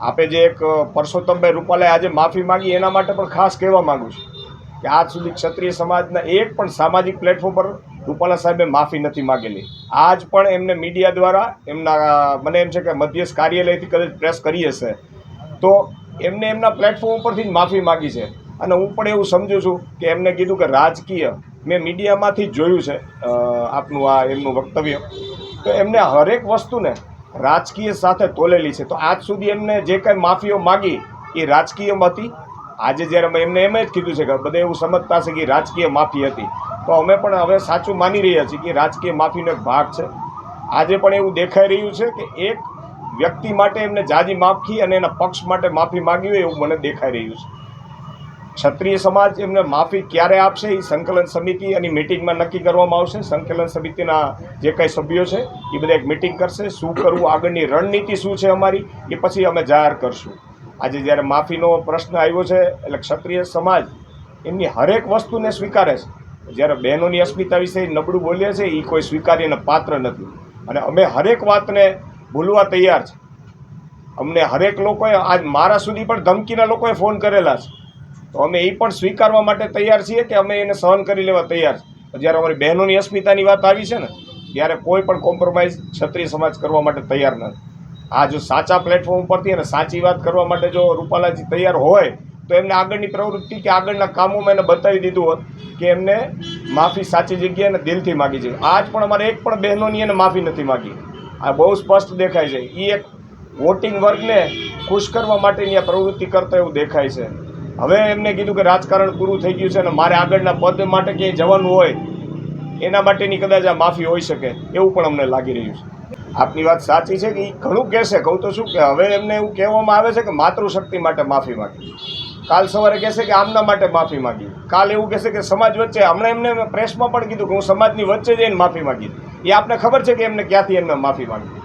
આપે જે એક પરસોત્તમભાઈ રૂપાલાએ આજે માફી માંગી, એના માટે પણ ખાસ કહેવા માગું છું કે આજ સુધી ક્ષત્રિય સમાજના એક પણ સામાજિક પ્લેટફોર્મ પર રૂપાલા સાહેબે માફી નથી માગેલી. આજ પણ એમને મીડિયા દ્વારા એમના મને એમ છે કે મધ્યસ્થ કાર્યાલયથી કદાચ પ્રેસ કરી હશે, તો એમને એમના પ્લેટફોર્મ ઉપરથી જ માફી માગી છે. અને હું પણ એવું સમજુ છું કે એમને કીધું કે રાજકીય, મેં મીડિયામાંથી જોયું છે આપનું આ એમનું વક્તવ્ય. તો એમને હરેક વસ્તુને રાજકીય સાથે તોલેલી છે. તો આજ સુધી એમને જે કાંઈ માફીઓ માગી એ રાજકીયમાં હતી. આજે જ્યારે મેં એમને એમ જ કીધું છે કે બધા એવું સમજતા છે કે રાજકીય માફી હતી. તો અમે પણ હવે સાચું માની રહ્યા છીએ કે રાજકીય માફીનો એક ભાગ છે. આજે પણ એવું દેખાઈ રહ્યું છે કે એક વ્યક્તિ માટે એમને જાજી માફી અને એના પક્ષ માટે માફી માગી હોય એવું મને દેખાઈ રહ્યું છે. ક્ષત્રિય સમાજ એમને માફી ક્યારે આપશે? એ સંકલન સમિતિ અને મિટિંગમાં નક્કી કરવામાં આવશે. સંકલન સમિતિના જે કંઈ સભ્યો છે એ બધા એક મિટિંગ કરશે. શું કરવું? આગળની રણનીતિ શું છે અમારી? એ પછી અમે જાહેર કરશું. આજે જ્યારે માફીનો પ્રશ્ન આવ્યો છે, એટલે ક્ષત્રિય સમાજ એમની હરેક વસ્તુને સ્વીકારે છે. જ્યારે બહેનોની અસ્મિતા વિશે નબળું બોલીએ છે એ કોઈ સ્વીકારીને પાત્ર નથી. અને અમે હરેક વાતને ભૂલવા તૈયાર છે. અમને હરેક લોકોએ આજ મારા સુધી પણ ધમકીના લોકોએ ફોન કરેલા છે. તો અમે એ પણ સ્વીકારવા માટે તૈયાર છીએ કે અમે એને સહન કરી લેવા તૈયાર જ્યારે અમારી બહેનોની અસ્મિતાની વાત આવી છે ને, ત્યારે કોઈ પણ કોમ્પ્રોમાઇઝ ક્ષત્રિય સમાજ કરવા માટે તૈયાર નથી. આ જો સાચા પ્લેટફોર્મ પરથી અને સાચી વાત કરવા માટે જો રૂપાલાજી તૈયાર હોય, તો એમને આગળની પ્રવૃત્તિ કે આગળના કામોમાં એને બતાવી દીધું હોત કે એમને માફી સાચી જગ્યાએ અને દિલથી માગી છે. આજ પણ અમારે એક પણ બહેનોની એને માફી નથી માગી. આ બહુ સ્પષ્ટ દેખાય છે. એ એક વોટિંગ વર્ગને ખુશ કરવા માટેની આ પ્રવૃત્તિ કરતા એવું દેખાય છે. હવે એમને કીધું કે રાજકારણ પૂરું થઈ ગયું છે અને મારે આગળના પદ માટે ક્યાંય જવાનું હોય, એના માટેની કદાચ આ માફી હોઈ શકે, એવું પણ અમને લાગી રહ્યું છે. આપની વાત સાચી છે કે એ ઘણું કહેશે, કહું તો શું કે હવે એમને એવું કહેવામાં આવે છે કે માતૃશક્તિ માટે માફી માગી. કાલ સવારે કહેશે કે આમના માટે માફી માગી. કાલ એવું કહેશે કે સમાજ વચ્ચે, હમણાં એમને પ્રેસમાં પણ કીધું કે હું સમાજની વચ્ચે જઈને માફી માગી એ આપને ખબર છે કે એમને ક્યાંથી એમને માફી માગી?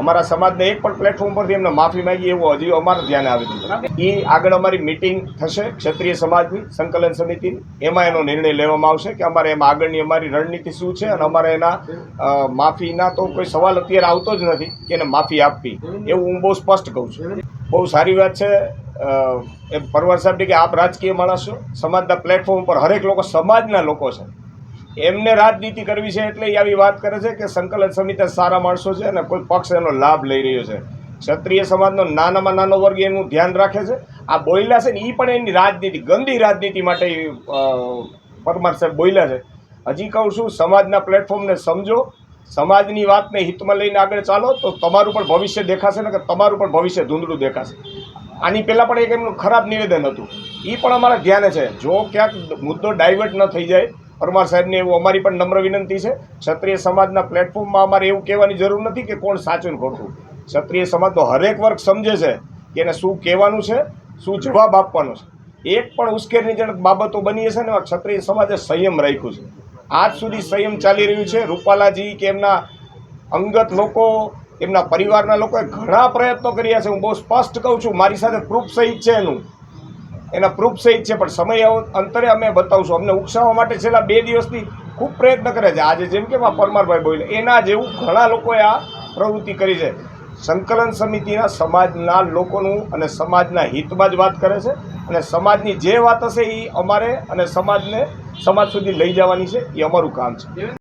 અમારા સમાજને એક પણ પ્લેટફોર્મ પરથી એમને માફી માંગી એવું હજી અમારા ધ્યાને આવેલું એ આગળ અમારી મિટિંગ થશે ક્ષત્રિય સમાજની સંકલન સમિતિની. એમાં એનો નિર્ણય લેવામાં આવશે કે અમારે એમાં આગળની અમારી રણનીતિ શું છે અને અમારે એના માફીના તો કોઈ સવાલ અત્યારે આવતો જ નથી કે એને માફી આપવી. એવું હું બહુ સ્પષ્ટ કહું છું. બહુ સારી વાત છે એ પરવાર સાહેબ કે આપ રાજકીય માણસ છો સમાજના પ્લેટફોર્મ પર હરેક લોકો સમાજના લોકો છે. એમને રાજનીતિ કરવી છે એટલે એ આવી વાત કરે છે કે સંકલન સમિતિ સારા માણસો છે અને કોઈ પક્ષ એનો લાભ લઈ રહ્યો છે. ક્ષત્રિય સમાજનો નાનામાં નાનો વર્ગ એનું ધ્યાન રાખે છે. આ બોલ્યા છે ને એ પણ એની રાજનીતિ, ગંદી રાજનીતિ માટે પરમાર સાહેબ બોલ્યા છે. હજી કહું છું, સમાજના પ્લેટફોર્મને સમજો. સમાજની વાતને હિતમાં લઈને આગળ ચાલો તો તમારું પણ ભવિષ્ય દેખાશે ને કે તમારું પણ ભવિષ્ય ધૂંધળું દેખાશે. આની પહેલાં પણ એક એમનું ખરાબ નિવેદન હતું. એ પણ અમારા ધ્યાને છે. જો ક્યાંક મુદ્દો ડાયવર્ટ ન થઈ જાય પરમાર સાહેબને એવું અમારી પણ નમ્ર વિનંતી છે. ક્ષત્રિય સમાજના પ્લેટફોર્મમાં અમારે એવું કહેવાની જરૂર નથી કે કોણ સાચું ખોટું. ક્ષત્રિય સમાજનો હરેક વર્ગ સમજે છે કે એને શું કહેવાનું છે, શું જવાબ આપવાનો છે. એક પણ ઉશ્કેરણીજનક બાબતો બની હશે ને ક્ષત્રિય સમાજે સંયમ રાખ્યું છે. આજ સુધી સંયમ ચાલી રહ્યું છે. રૂપાલાજી કે એમના અંગત લોકો, એમના પરિવારના લોકોએ ઘણા પ્રયત્નો કર્યા છે. હું બહુ સ્પષ્ટ કહું છું, મારી સાથે પ્રૂફ સહિત છે એનું. એના પ્રૂફ સહિત છે, પણ સમય અંતરે અમે બતાવશું. અમને ઉકસાવવા માટે છેલ્લા બે દિવસથી ખૂબ પ્રયત્ન કરે છે. આજે જેમ કે પરમારભાઈ બોલે એના જેવું ઘણા લોકોએ આ પ્રવૃત્તિ કરી છે. સંકલન સમિતિના સમાજના લોકોનું અને સમાજના હિતમાં જ વાત કરે છે અને સમાજની જે વાત હશે એ અમારે અને સમાજને, સમાજ સુધી લઈ જવાની છે એ અમારું કામ છે.